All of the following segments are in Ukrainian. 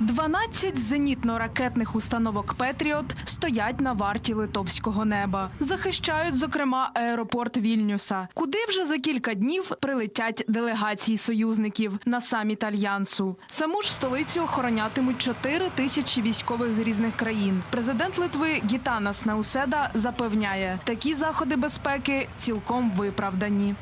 12 зенітно-ракетних установок Петріот стоять на варті литовського неба. Захищають, зокрема, аеропорт Вільнюса, куди вже за кілька днів прилетять делегації союзників на саміт альянсу. Саму ж столицю охоронятимуть 4 тисячі військових з різних країн. Президент Литви Гітанас Науседа запевняє, такі заходи безпеки цілком виправдані.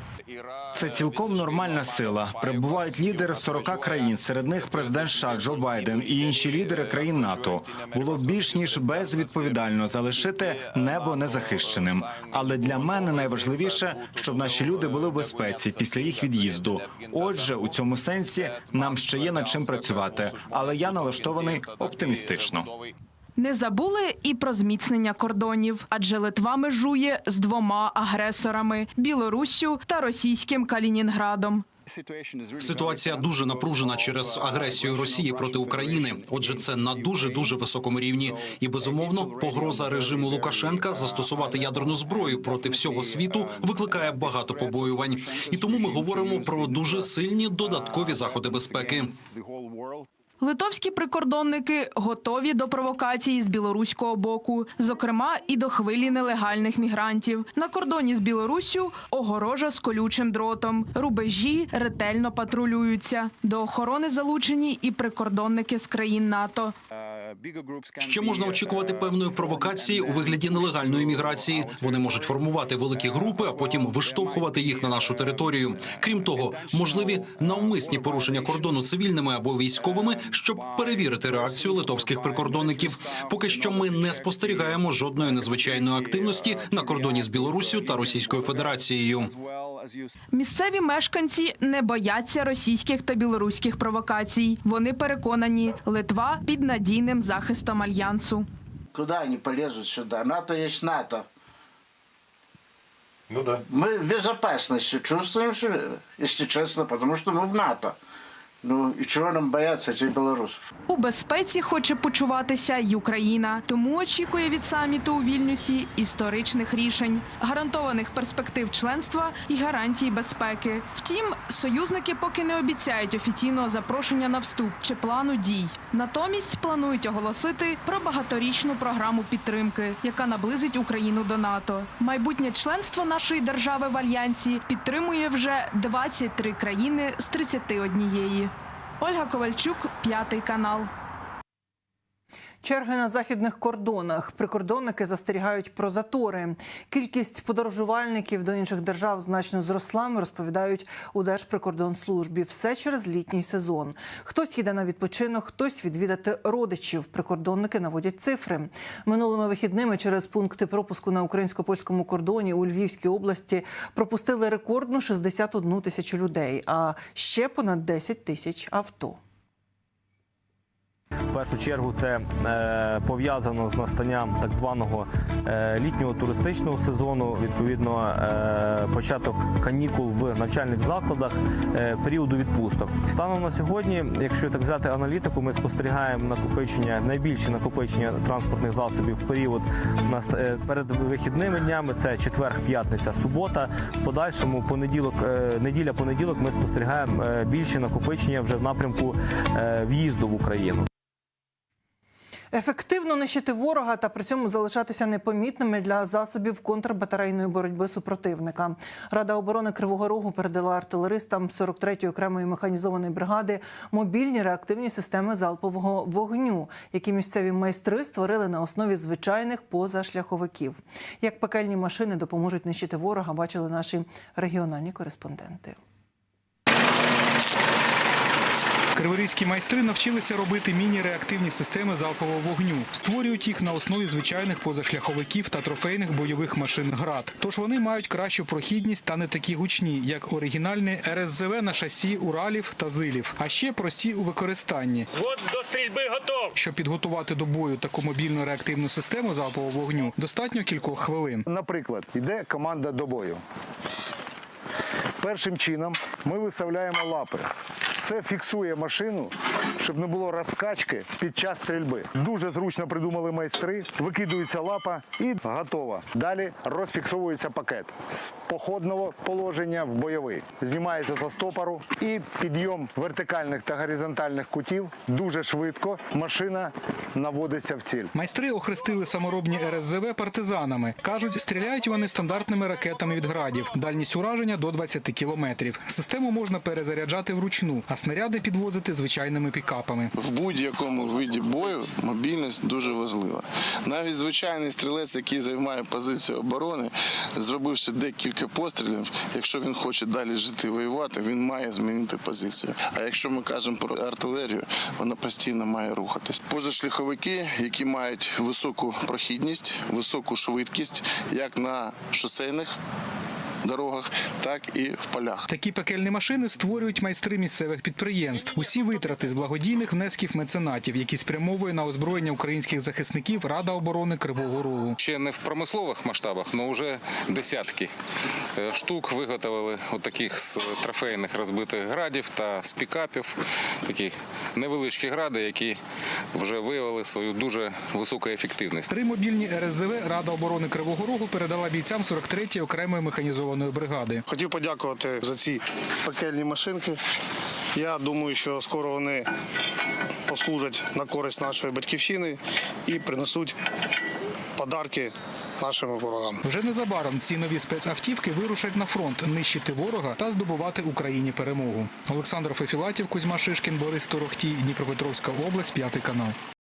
Це цілком нормальна сила. Прибувають лідери 40 країн, серед них президент США Джо Байден і інші лідери країн НАТО. Було більш ніж безвідповідально залишити небо незахищеним. Але для мене найважливіше, щоб наші люди були в безпеці після їх від'їзду. Отже, у цьому сенсі нам ще є над чим працювати, але я налаштований оптимістично. Не забули і про зміцнення кордонів, адже Литва межує з двома агресорами Білоруссю та російським Калінінградом. Ситуація дуже напружена через агресію Росії проти України. Отже, це на дуже дуже високому рівні. І безумовно, погроза режиму Лукашенка застосувати ядерну зброю проти всього світу викликає багато побоювань. І тому ми говоримо про дуже сильні додаткові заходи безпеки. Литовські прикордонники готові до провокацій з білоруського боку, зокрема і до хвилі нелегальних мігрантів. На кордоні з Білоруссю огорожа з колючим дротом. Рубежі ретельно патрулюються. До охорони залучені і прикордонники з країн НАТО. Ще можна очікувати певної провокації у вигляді нелегальної міграції. Вони можуть формувати великі групи, а потім виштовхувати їх на нашу територію. Крім того, можливі навмисні порушення кордону цивільними або військовими, щоб перевірити реакцію литовських прикордонників. Поки що ми не спостерігаємо жодної незвичайної активності на кордоні з Білоруссю та Російською Федерацією. Місцеві мешканці не бояться російських та білоруських провокацій. Вони переконані, Литва під надійним захистом альянсу. Куда они полезут сюда? НАТО есть НАТО. Ну да. Мы в безопасности чувствуем если честно, потому что мы в НАТО. Ну и чего нам бояться этих белорусов? У безпеці хоче почуватися й Україна, тому очікує від саміту у Вільнюсі історичних рішень, гарантованих перспектив членства і гарантій безпеки. Втім, союзники поки не обіцяють офіційного запрошення на вступ чи плану дій. Натомість планують оголосити про багаторічну програму підтримки, яка наблизить Україну до НАТО. Майбутнє членство нашої держави в альянсі підтримує вже 23 країни з 31. Ольга Ковальчук, п'ятий канал. Черги на західних кордонах. Прикордонники застерігають про затори. Кількість подорожувальників до інших держав значно зросла. Розповідають у Держприкордонслужбі. Все через літній сезон. Хтось їде на відпочинок, хтось відвідати родичів. Прикордонники наводять цифри. Минулими вихідними через пункти пропуску на українсько-польському кордоні у Львівській області пропустили рекордну 61 тисячу людей, а ще понад 10 тисяч авто. В першу чергу це е, пов'язано з настанням так званого е, літнього туристичного сезону. Відповідно, е, початок канікул в навчальних закладах, періоду відпусток. Станом на сьогодні, якщо так взяти аналітику, ми спостерігаємо накопичення найбільше накопичення транспортних засобів в період перед вихідними днями. Це четвер, п'ятниця, субота. В подальшому понеділок, неділя, понеділок, ми спостерігаємо більше накопичення вже в напрямку в'їзду в Україну. Ефективно нищити ворога та при цьому залишатися непомітними для засобів контрбатарейної боротьби супротивника. Рада оборони Кривого Рогу передала артилеристам 43-ї окремої механізованої бригади мобільні реактивні системи залпового вогню, які місцеві майстри створили на основі звичайних позашляховиків. Як пекельні машини допоможуть нищити ворога, бачили наші регіональні кореспонденти. Криворізькі майстри навчилися робити міні-реактивні системи залпового вогню. Створюють їх на основі звичайних позашляховиків та трофейних бойових машин ГРАД. Тож вони мають кращу прохідність та не такі гучні, як оригінальні РСЗВ на шасі Уралів та Зилів, а ще прості у використанні. Звод до стрільби готов. Щоб підготувати до бою таку мобільну реактивну систему залпового вогню, достатньо кількох хвилин. Наприклад, йде команда до бою. Першим чином ми виставляємо лапи. Це фіксує машину, щоб не було розкачки під час стрільби. Дуже зручно придумали майстри. Викидується лапа і готово. Далі розфіксовується пакет з походного положення в бойовий. Знімається за стопору і підйом вертикальних та горизонтальних кутів дуже швидко. Машина наводиться в ціль. Майстри охрестили саморобні РСЗВ партизанами. Кажуть, стріляють вони стандартними ракетами від градів. Дальність ураження до 20 кілометрів. Систему можна перезаряджати вручну, а снаряди підвозити звичайними пікапами. В будь-якому виді бою мобільність дуже важлива. Навіть звичайний стрілець, який займає позицію оборони, зробивши декілька пострілів, якщо він хоче далі жити воювати, він має змінити позицію. А якщо ми кажемо про артилерію, вона постійно має рухатись. Позашляховики, які мають високу прохідність, високу швидкість, як на шосейних дорогах, так і в полях. Такі пекельні машини створюють майстри місцевих підприємств. Усі витрати з благодійних внесків меценатів, які спрямовує на озброєння українських захисників Рада оборони Кривого Рогу. Ще не в промислових масштабах, але вже десятки е, штук виготовили от таких з трофейних розбитих градів та з пікапів. Такі невеличкі гради, які вже виявили свою дуже високу ефективність. Три мобільні РСЗВ Рада оборони Кривого Рогу передала бійцям 43-ї окремої механізованої бригади. Хотів подякувати за ці пекельні машинки. Я думаю, що скоро вони послужать на користь нашої батьківщини і принесуть подарки нашим ворогам. Вже незабаром ці нові спецавтівки вирушать на фронт нищити ворога та здобувати Україні перемогу. Олександр Фефілатів, Кузьма Шишкін, Борис Торохтій, Дніпропетровська область, п'ятий канал.